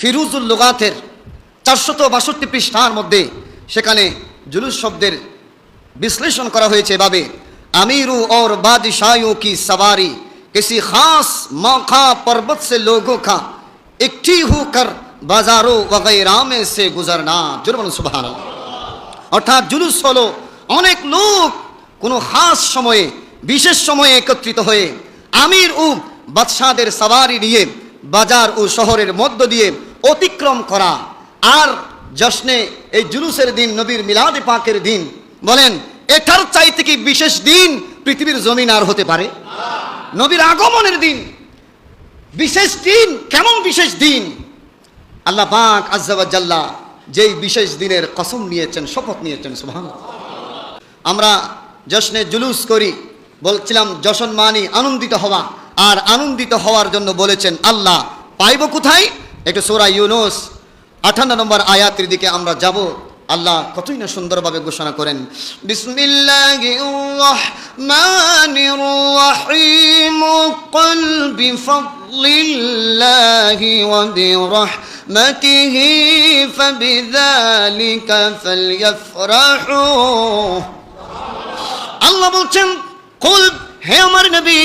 ফিরুজুল লোগাতের চারশত বাষট্টি পৃষ্ঠার মধ্যে সেখানে জুলুস শব্দের বিশ্লেষণ করা হয়েছে এভাবে, আমিরু ওর বাদিশায়ু কি সওয়ারি কিসি খাস মাখা পর্বত সে লোগো খা, একটি হু কর বাজারো ওগেরা সে গুজর গুজরনা জুরমান সুবহান অর্থাৎ জুলুস হলো অনেক লোক কোনো খাস সময়ে, বিশেষ সময়ে একত্রিত হয়ে আমির ও বাদশাদের সওয়ারি নিয়ে বাজার ও শহরের মধ্য দিয়ে অতিক্রম করা। আর জশ্নে এই জুলুসের দিন, নবীর মিলাদ পাকের দিন, বলেন, এটার চাইতে কি বিশেষ দিন পৃথিবীর জমিন আর হতে পারে? নবীর আগমনের দিন, বিশেষ দিন, কেমন বিশেষ দিন? আল্লাহ পাক আজ্জাবাজাল্লাহ যেই বিশেষ দিনের কসম নিয়েছেন, শপথ নিয়েছেন সুবহান আমরা জশ্নে জুলুস করি, বলছিলাম, জশন মানি আনন্দিত হওয়া। আর আনন্দিত হওয়ার জন্য বলেছেন, আল্লাহ, পাইব কোথায়? একটু সোরা ইউনুস, আঠান্ন নম্বর আয়াতের দিকে আমরা যাব। আল্লাহ কতই না সুন্দরভাবে ঘোষণা করেন আল্লাহ বলছেন, কুল, হে আমার নবী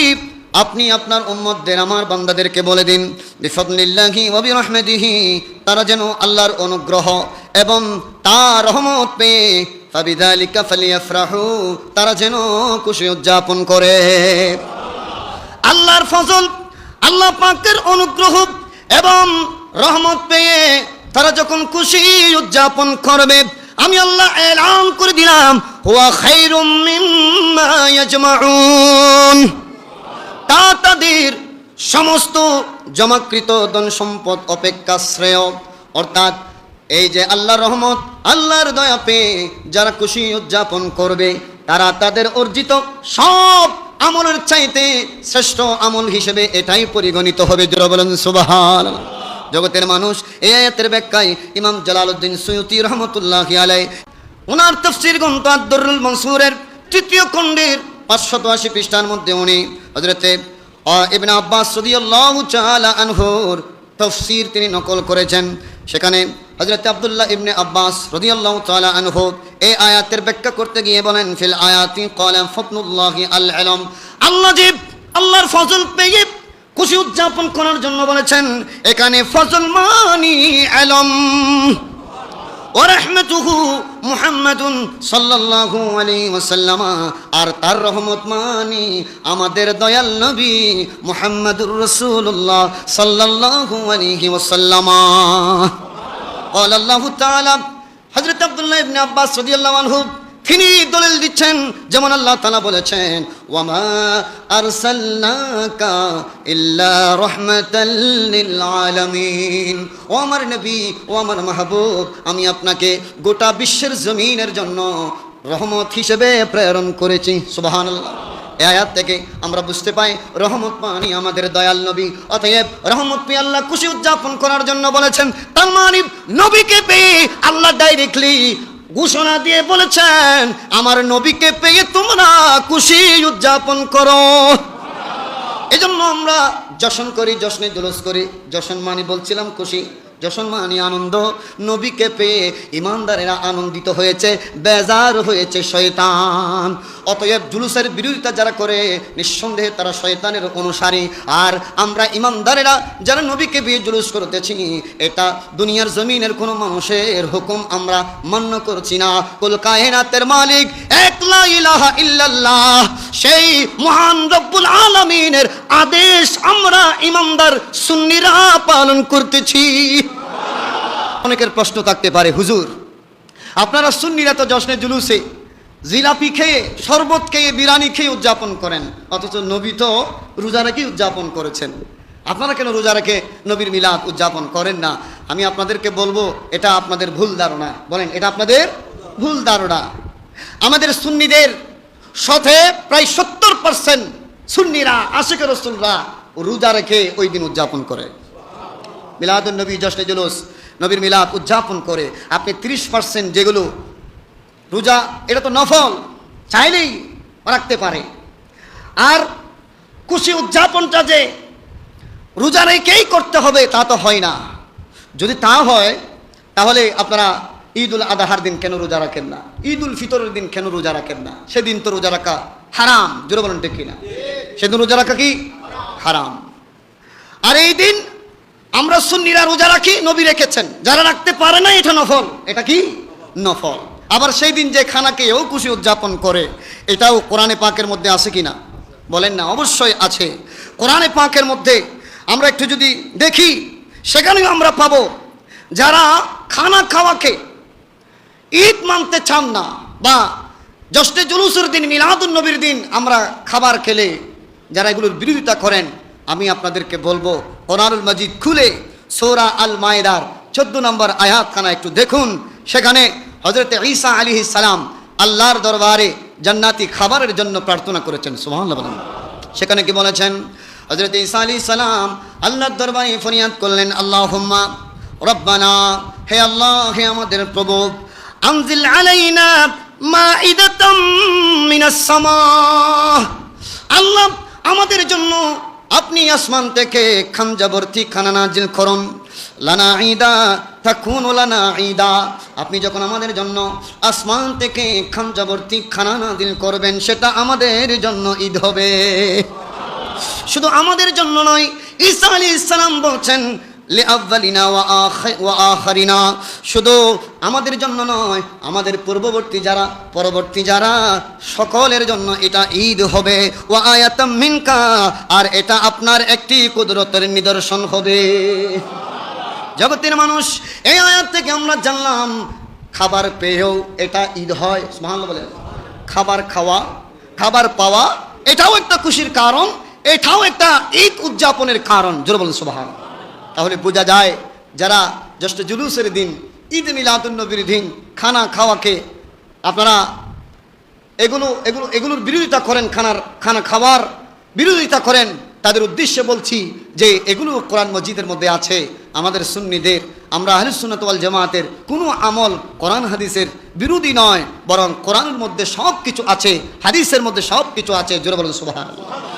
আপনি আপনার উম্মতদের, আমার বান্দাদেরকে বলে দিন, বিফদলিল্লাহি ওয়া বিরহমাতিহি, তারা যেন আল্লাহর অনুগ্রহ এবং তার রহমত পেয়ে ফাবিযালিকা ফালিয়াফরাহু, তারা যেন খুশি উদযাপন করে। আল্লাহর ফজল, আল্লাহ পাকের অনুগ্রহ এবং রহমত পেয়ে, তারা যখন খুশি উদযাপন করবে, আমি আল্লাহ এলান করে দিলাম, হুয়া খাইরুম মিম্মা ইয়াজমাউন। তা তাদের সমস্ত জমাকৃত ধন সম্পদ অপেক্ষা শ্রেয়। অর্থাৎ এই যে আল্লাহর রহমত, আল্লাহর দয়া পেয়ে যারা খুশি উদযাপন করবে, তারা তাদের অর্জিত সব আমলের চাইতে শ্রেষ্ঠ আমল হিসেবে এটাই পরিগণিত হবে। জোরা বলেন জগতের মানুষ এই আয়াতের ব্যাখ্যায় ইমাম জালালউদ্দিন সৈয়দি রহমতুল্লাহ আলাই ওনার তফসির গ্রন্থ আদরুল মনসুরের তৃতীয় খণ্ডের পাঁচশত আশি পৃষ্ঠার মধ্যে উনি হজরতে ইবনে আব্বাস তাআলা আনহুর তফসির তিনি নকল করেছেন। সেখানে হজরত আব্দুল্লাহ ইবনে আব্বাস রাদিয়াল্লাহু তাআলা আনহু এই আয়াতের ব্যাখ্যা করতে গিয়ে বলেন, ফিল আয়াতি ক্বালা ফতনুল্লাহি আল ইলম আল্লাহ আল্লাহর ফজল পেয়ে খুশি উদযাপন করার জন্য বলেছেন, এখানে ফজল মানি আলম। ওরহমতুহু মুহাম্মাদুন সাল্লাল্লাহু আলাইহি ওয়াসাল্লাম আর তার রহমত মানি আমাদের দয়াল নবী মুহাম্মাদুর রাসূলুল্লাহ সাল্লাল্লাহু আলাইহি ওয়াসাল্লাম قال الله تعالى হযরত আব্দুল্লাহ ইবনে আব্বাস রাদিয়াল্লাহু আনহু তিনি দলিল দিচ্ছেন, যেমন আল্লাহ তাআলা বলেছেন, ওয়ামা আরসালনাকা ইল্লা লিল আলামিন। ও আমার নবী, ও আমার মাহবুব, আমি আপনাকে গোটা বিশ্বের জমিনের জন্য রহমত হিসেবে প্রেরণ করেছি। সুবহানাল্লাহ। আয়াত থেকে আমরা বুঝতে পাই, রহমত পানি আমাদের দয়াল নবী। অতএব রহমত পেয়ে আল্লাহ খুশি উদযাপন করার জন্য বলেছেন, তার মানে নবীকে পেয়ে আল্লাহ ডাইরেক্টলি ঘোষণা দিয়ে বলেছেন, আমার নবীকে পেয়ে তোমরা খুশি, উদযাপন করো। এই জন্য আমরা যশন করি, যশনে জুলুস করি, যশন মানি বলছিলাম খুশি, যশন মানি আনন্দ। নবীকে পেয়ে ইমানদারেরা আনন্দিত হয়েছে, বেজার হয়েছে শয়তান। অতএব জুলুসের বিরোধিতা যারা করে, নিঃসন্দেহে তারা শয়তানের অনুসারী। আর আমরা ইমানদারেরা যারা নবীকে বিয়ে জুলুস করতেছি, এটা দুনিয়ার জমিনের কোনো মানুষের হুকুম আমরা মান্য করছি না। কুল কায়নাতের মালিক একলা ইলাহা ইল্লাল্লাহ, সেই মহান রব্বুল আলামিনের আদেশ আমরা ইমানদার সুন্নিরা পালন করতেছি। অনেকের প্রশ্ন থাকতে পারে, হুজুর, আপনারা সুন্নিরা তো জশ্নে জুলুসে জিলাপি খেয়ে শরবত খেয়ে, বিরিয়ানি খেয়ে উদযাপন করেন। অথচ নবী তো রোজা রেখে উদযাপন করেছেন। আপনারা কেন রোজা রেখে নবীর মিলাদ উদযাপন করেন না? আমি আপনাদেরকে বলব, এটা আপনাদের ভুল ধারণা। বলেন, এটা আপনাদের ভুল ধারণা। আমাদের সুন্নিদের সাথে প্রায় সত্তর পার্সেন্ট সুন্নিরা আশেখ রসুলরা রোজা রেখে ওই দিন উদযাপন করে। মিলাদুল নবী, জশ্নে জুলুস, নবীর মিলাদ উদযাপন করে। আপনি তিরিশ পার্সেন্ট যেগুলো রোজা, এটা তো নফল। চাইলেই রাখতে পারে। আর খুশি উদযাপনটা যে রোজা রেখেই করতে হবে, তা তো হয় না। যদি তা হয়, তাহলে আপনারা ঈদ উল আদাহার দিন কেন রোজা রাখেন না? ঈদ উল ফিতরের দিন কেন রোজা রাখেন না? সেদিন তো রোজা রাখা হারাম। জোরে বলেন, ঠিক কিনা? সেদিন রোজা রাখা কি? হারাম। আর এই দিন আমরা সুন্নিরা রোজা রাখি, নবী রেখেছেন। যারা রাখতে পারে না, এটা নফল। এটা কি? নফল। আবার সেই দিন যে খানাকে এও খুশি উদযাপন করে, এটাও কোরআনে পাকের মধ্যে আছে কি না বলেন না, অবশ্যই আছে। কোরআনে পাকের মধ্যে আমরা একটু যদি দেখি সেখানেও আমরা পাবো, যারা খানা খাওয়াকে ঈদ মানতে চান না, বা জষ্টে জুলুসের দিন, মিলাদুন নবীর দিন আমরা খাবার খেলে যারা এগুলোর বিরোধিতা করেন, আমি আপনাদেরকে বলব, কোরআনুল মাজিদ খুলে সৌরা আল মায়দার চোদ্দ নম্বর আয়াত খানা একটু দেখুন। সেখানে হজরত ঈসা আলী সালাম আল্লাহর দরবারে জান্নাতি খাবারের জন্য প্রার্থনা করেছেন বলেন। সেখানে কি বলেছেন? হজরত ঈসা আলী সালাম আল্লাহর দরবারে ফরিয়াদ করলেন আল্লাহ রব্বানা, হে আল্লাহ, হে আমাদের প্রভু, আনজিল আলাইনা মাইদাতাম মিনাস সামা। আল্লাহ, আমাদের জন্য আপনি আসমান থেকে খামজাবর্তী খানা নাজিল করুন। লানা ঈদা আপনি যখন আমাদের জন্য আসমান থেকে খামজাবর্তী খানা নাজিল করবেন, সেটা আমাদের জন্য ঈদ হবে। শুধু আমাদের জন্য নয়, ঈসা আলী ইসলাম বলছেন শুধু আমাদের জন্য নয়, আমাদের পূর্ববর্তী যারা, পরবর্তী যারা, সকলের জন্য এটা ঈদ হবে। ওয়া আয়াতাম মিনকা, আর এটা আপনার একটি কুদরতের নিদর্শন হবে। জগতের মানুষ, এই আয়াত থেকে আমরা জানলাম, খাবার পেয়েও এটা ঈদ হয়, সুবহানাল্লাহ বলেন। খাবার খাওয়া, খাবার পাওয়া, এটাও একটা খুশির কারণ, এটাও একটা ঈদ উদযাপনের কারণ, জোর বলেন সুবহান তাহলে বোঝা যায়, যারা জ্যেষ্ঠ জুলুসের দিন, ঈদ মিলাদুন্নবীর দিন খানা খাওয়াকে, আপনারা এগুলো এগুলো, এগুলোর বিরোধিতা করেন খানার, খানা খাওয়ার বিরোধিতা করেন, তাদের উদ্দেশ্যে বলছি যে এগুলো কোরআন মসজিদের মধ্যে আছে। আমাদের সুন্নিদের, আমরা আহলুসুন্নত ওয়াল জামাতের কোনো আমল কোরআন হাদিসের বিরোধী নয়, বরং কোরআনের মধ্যে সব কিছু আছে, হাদিসের মধ্যে সব কিছু আছে। জোরে বলুন সুবহানাল্লাহ।